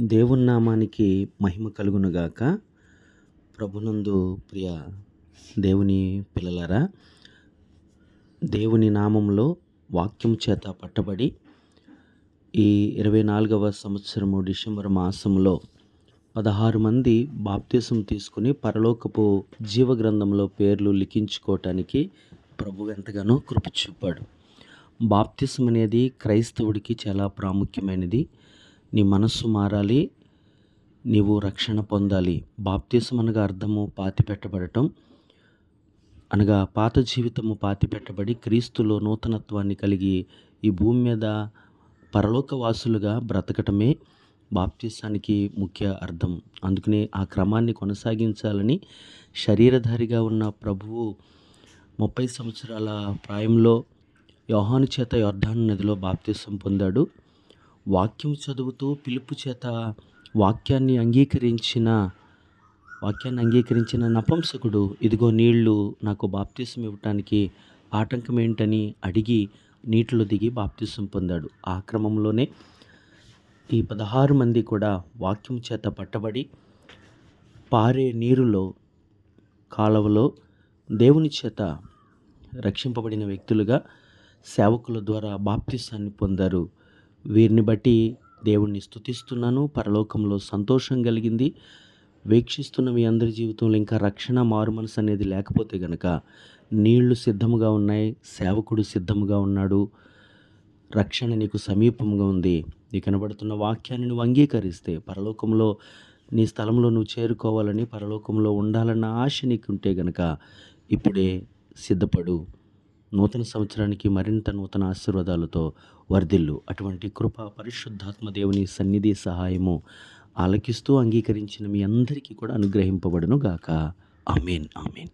దేవుని నామానికి మహిమ కలుగునుగాక. ప్రభునందు ప్రియ దేవుని పిల్లలరా దేవుని నామంలో వాక్యం చేత పట్టబడి ఈ ఇరవై నాలుగవ సంవత్సరము డిసెంబర్ మాసంలో పదహారు మంది బాప్తీసం తీసుకుని పరలోకపు జీవ గ్రంథంలో పేర్లు లిఖించుకోవటానికి ప్రభు ఎంతగానో కృప చూపాడు. బాప్తిసం అనేది క్రైస్తవుడికి చాలా ప్రాముఖ్యమైనది. నీ మనస్సు మారాలి నీవు రక్షణ పొందాలి. బాప్తీసం అనగా అర్థము పాతి పెట్టబడటం అనగా పాత జీవితము పాతి పెట్టబడి క్రీస్తులో నూతనత్వాన్ని కలిగి ఈ భూమి మీద పరలోకవాసులుగా బ్రతకటమే బాప్తీసానికి ముఖ్య అర్థం. అందుకనే ఆ క్రమాన్ని కొనసాగించాలని శరీరధారిగా ఉన్న ప్రభువు ముప్పై సంవత్సరాల ప్రాయంలో యోహాను చేత యోర్ధాను నదిలో బాప్తీసం పొందాడు. వాక్యం చదువుతూ పిలుపు చేత వాక్యాన్ని అంగీకరించిన వాక్యాన్ని అంగీకరించిన నపంసకుడు ఇదిగో నీళ్ళు నాకు బాప్తీసం ఇవ్వటానికి ఆటంకం ఏంటని అడిగి నీటిలో దిగి బాప్తీసం పొందాడు. ఆ క్రమంలోనే ఈ పదహారు మంది కూడా వాక్యం చేత పట్టబడి పారే నీరులో కాలువలో దేవుని చేత రక్షింపబడిన వ్యక్తులుగా సేవకుల ద్వారా బాప్తీసాన్ని పొందారు. వీరిని బట్టి దేవుణ్ణి స్తుతిస్తున్నాను. పరలోకంలో సంతోషం కలిగింది. వీక్షిస్తున్న మీ అందరి జీవితంలో ఇంకా రక్షణ మారుమనసు అనేది లేకపోతే గనక నీళ్ళు సిద్ధముగా ఉన్నాయి. సేవకుడు సిద్ధముగా ఉన్నాడు. రక్షణ నీకు సమీపంగా ఉంది. నీ కనబడుతున్న వాక్యాన్ని నువ్వు అంగీకరిస్తే పరలోకంలో నీ స్థలంలో నువ్వు చేరుకోవాలని పరలోకంలో ఉండాలన్న ఆశ నీకు ఉంటే గనక ఇప్పుడే సిద్ధపడు. నూతన సంవత్సరానికి మరింత నూతన ఆశీర్వాదాలతో వర్ధిల్లు. అటువంటి కృప పరిశుద్ధాత్మ దేవుని సన్నిధి సహాయము ఆలకిస్తూ అంగీకరించిన మీ అందరికీ కూడా అనుగ్రహింపబడును గాక ఆమెన్ ఆమెన్.